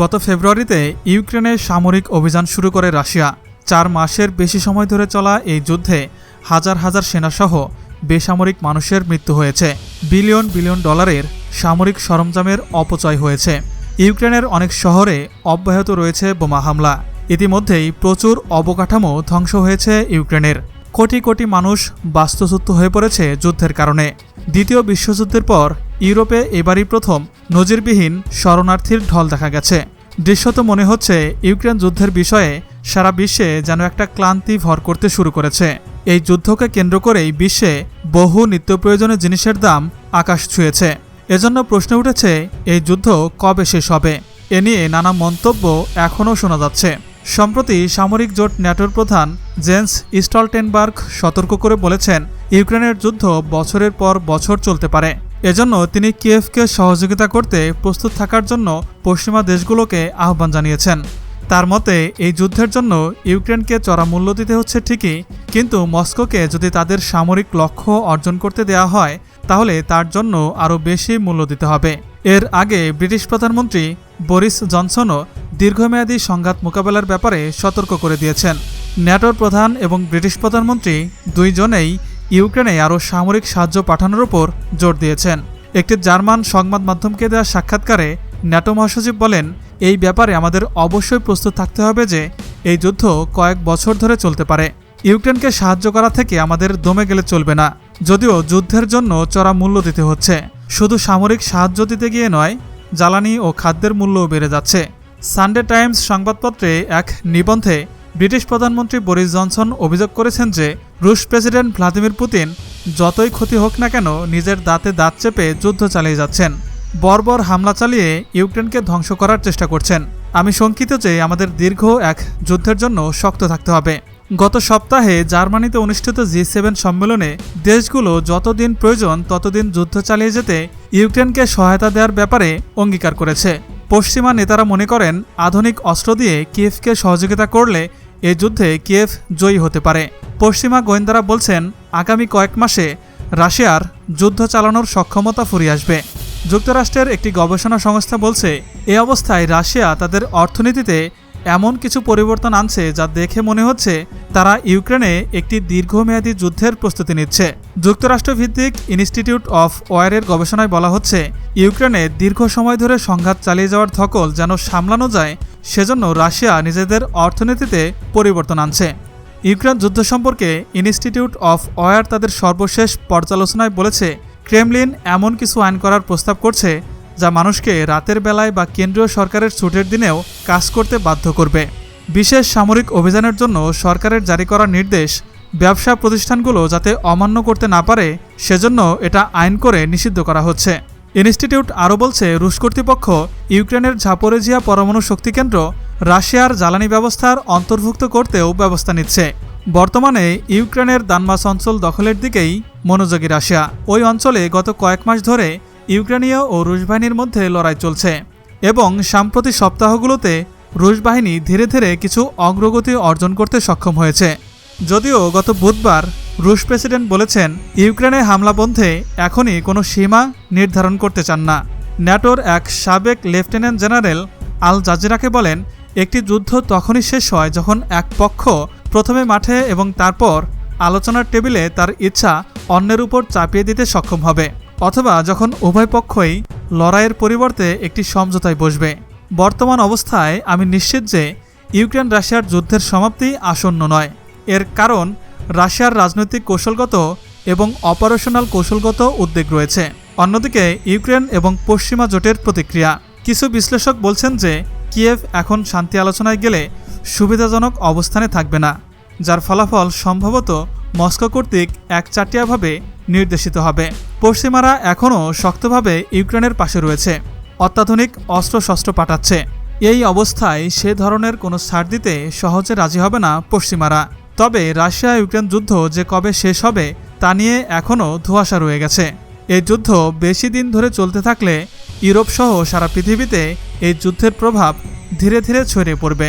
গত ফেব্রুয়ারিতে ইউক্রেনে সামরিক অভিযান শুরু করে রাশিয়া। চার মাসের বেশি সময় ধরে চলা এই যুদ্ধে হাজার হাজার সেনাসহ বেসামরিক মানুষের মৃত্যু হয়েছে। বিলিয়ন বিলিয়ন ডলারের সামরিক সরঞ্জামের অপচয় হয়েছে। ইউক্রেনের অনেক শহরে অব্যাহত রয়েছে বোমা হামলা। ইতিমধ্যেই প্রচুর অবকাঠামো ধ্বংস হয়েছে ইউক্রেনের। কোটি কোটি মানুষ বাস্তুচ্যুত হয়ে পড়েছে যুদ্ধের কারণে। দ্বিতীয় বিশ্বযুদ্ধের পর ইউরোপে এবারই প্রথম নজিরবিহীন শরণার্থীর ঢল দেখা গেছে। দৃশ্যত মনে হচ্ছে ইউক্রেন যুদ্ধের বিষয়ে সারা বিশ্বে যেন একটা ক্লান্তি ভর করতে শুরু করেছে। এই যুদ্ধকে কেন্দ্র করেই বিশ্বে বহু নিত্য প্রয়োজনীয় জিনিসের দাম আকাশ ছুঁয়েছে। এজন্য প্রশ্ন উঠেছে, এই যুদ্ধ কবে শেষ হবে? এ নিয়ে নানা মন্তব্য এখনও শোনা যাচ্ছে। সম্প্রতি সামরিক জোট ন্যাটোর প্রধান জেন্স স্টলটেনবার্গ সতর্ক করে বলেছেন, ইউক্রেনের যুদ্ধ বছরের পর বছর চলতে পারে। এজন্য তিনি কিয়েভকে সহযোগিতা করতে প্রস্তুত থাকার জন্য পশ্চিমা দেশগুলোকে আহ্বান জানিয়েছেন। তার মতে, এই যুদ্ধের জন্য ইউক্রেনকে চড়া মূল্য দিতে হচ্ছে ঠিকই, কিন্তু মস্কোকে যদি তাদের সামরিক লক্ষ্য অর্জন করতে দেওয়া হয়, তাহলে তার জন্য আরও বেশি মূল্য দিতে হবে। এর আগে ব্রিটিশ প্রধানমন্ত্রী বরিস জনসনও দীর্ঘমেয়াদী সংঘাত মোকাবেলার ব্যাপারে সতর্ক করে দিয়েছেন। ন্যাটোর প্রধান এবং ব্রিটিশ প্রধানমন্ত্রী দুইজনেই ইউক্রেনে আরও সামরিক সাহায্য পাঠানোর ওপর জোর দিয়েছেন। একটি জার্মান সংবাদ মাধ্যমকে দেওয়া সাক্ষাৎকারে ন্যাটো মহাসচিব বলেন, এই ব্যাপারে আমাদের অবশ্যই প্রস্তুত থাকতে হবে যে এই যুদ্ধ কয়েক বছর ধরে চলতে পারে। ইউক্রেনকে সাহায্য করা থেকে আমাদের দমে গেলে চলবে না, যদিও যুদ্ধের জন্য চড়া মূল্য দিতে হচ্ছে। শুধু সামরিক সাহায্য দিতে গিয়ে নয়, জ্বালানি ও খাদ্যের মূল্যও বেড়ে যাচ্ছে। সানডে টাইমস সংবাদপত্রে এক নিবন্ধে ব্রিটিশ প্রধানমন্ত্রী বরিস জনসন অভিযোগ করেছেন যে, রুশ প্রেসিডেন্ট ভ্লাদিমির পুতিন যতই ক্ষতি হোক না কেন নিজের দাঁতে দাঁত চেপে যুদ্ধ চালিয়ে যাচ্ছেন। বর্বর হামলা চালিয়ে ইউক্রেনকে ধ্বংস করার চেষ্টা করছেন। আমি শঙ্কিত যে আমাদের দীর্ঘ এক যুদ্ধের জন্য শক্ত থাকতে হবে। গত সপ্তাহে জার্মানিতে অনুষ্ঠিত জি সেভেন সম্মেলনে দেশগুলো যতদিন প্রয়োজন ততদিন যুদ্ধ চালিয়ে যেতে ইউক্রেনকে সহায়তা দেওয়ার ব্যাপারে অঙ্গীকার করেছে। পশ্চিমা নেতারা মনে করেন, আধুনিক অস্ত্র দিয়ে কিয়েভকে সহযোগিতা করলে এই যুদ্ধে কিয়েভ জয়ী হতে পারে। পশ্চিমা গোয়েন্দারা বলছেন, আগামী কয়েক মাসে রাশিয়ার যুদ্ধ চালানোর সক্ষমতা ফুরিয়ে আসবে। যুক্তরাষ্ট্রের একটি গবেষণা সংস্থা বলছে, এ অবস্থায় রাশিয়া তাদের অর্থনীতিতে এমন কিছু পরিবর্তন আনছে যা দেখে মনে হচ্ছে তারা ইউক্রেনে একটি দীর্ঘমেয়াদী যুদ্ধের প্রস্তুতি নিচ্ছে। যুক্তরাষ্ট্রভিত্তিক ইনস্টিটিউট অফ ওয়ারের গবেষণায় বলা হচ্ছে, ইউক্রেনে দীর্ঘ সময় ধরে সংঘাত চালিয়ে যাওয়ার ধকল যেন সামলানো যায় সেজন্য রাশিয়া নিজেদের অর্থনীতিতে পরিবর্তন আনছে। ইউক্রেন যুদ্ধ সম্পর্কে ইনস্টিটিউট অফ ওয়ার তাদের সর্বশেষ পর্যালোচনায় বলেছে, ক্রেমলিন এমন কিছু আইন করার প্রস্তাব করছে যা মানুষকে রাতের বেলায় বা কেন্দ্রীয় সরকারের ছুটের দিনেও কাজ করতে বাধ্য করবে। বিশেষ সামরিক অভিযানের জন্য সরকারের জারি করা নির্দেশ ব্যবসা প্রতিষ্ঠানগুলো যাতে অমান্য করতে না পারে, সেজন্য এটা আইন করে নিষিদ্ধ করা হচ্ছে। ইনস্টিটিউট আরও বলছে, রুশ কর্তৃপক্ষ ইউক্রেনের ঝাপোরেজিয়া পরমাণু শক্তি কেন্দ্র রাশিয়ার জ্বালানি ব্যবস্থার অন্তর্ভুক্ত করতেও ব্যবস্থা নিচ্ছে। বর্তমানে ইউক্রেনের দানমাস অঞ্চল দখলের দিকেই মনোযোগী রাশিয়া। ওই অঞ্চলে গত কয়েক মাস ধরে ইউক্রেনীয় ও রুশ বাহিনীর মধ্যে লড়াই চলছে এবং সাম্প্রতিক সপ্তাহগুলোতে রুশ বাহিনী ধীরে ধীরে কিছু অগ্রগতি অর্জন করতে সক্ষম হয়েছে। যদিও গত বুধবার রুশ প্রেসিডেন্ট বলেছেন, ইউক্রেনে হামলা বন্ধে এখনই কোনো সীমা নির্ধারণ করতে চান না। ন্যাটোর এক সাবেক লেফটেন্যান্ট জেনারেল আল জাজিরাকে বলেন, একটি যুদ্ধ তখনই শেষ হয় যখন এক পক্ষ প্রথমে মাঠে এবং তারপর আলোচনার টেবিলে তার ইচ্ছা অন্যের উপর চাপিয়ে দিতে সক্ষম হবে, অথবা যখন উভয় পক্ষই লড়াইয়ের পরিবর্তে একটি সমঝোতায় বসবে। বর্তমান অবস্থায় আমি নিশ্চিত যে ইউক্রেন রাশিয়ার যুদ্ধের সমাপ্তি আসন্ন নয়। এর কারণ রাশিয়ার রাজনৈতিক কৌশলগত এবং অপারেশনাল কৌশলগত উদ্বেগ রয়েছে। অন্যদিকে, ইউক্রেন এবং পশ্চিমা জোটের প্রতিক্রিয়া। কিছু বিশ্লেষক বলছেন যে, কিয়েভ এখন শান্তি আলোচনায় গেলে সুবিধাজনক অবস্থানে থাকবে না, যার ফলাফল সম্ভবত মস্কো কর্তৃক একচাটিয়াভাবে নির্দেশিত হবে। পশ্চিমারা এখনও শক্তভাবে ইউক্রেনের পাশে রয়েছে, অত্যাধুনিক অস্ত্রশস্ত্র পাঠাচ্ছে। এই অবস্থায় সে ধরনের কোনো ছাড় দিতে সহজে রাজি হবে না পশ্চিমারা। তবে রাশিয়া ইউক্রেন যুদ্ধ যে কবে শেষ হবে তা নিয়ে এখনও ধোঁয়াশা রয়ে গেছে। এই যুদ্ধ বেশি দিন ধরে চলতে থাকলে ইউরোপসহ সারা পৃথিবীতে এই যুদ্ধের প্রভাব ধীরে ধীরে ছড়িয়ে পড়বে।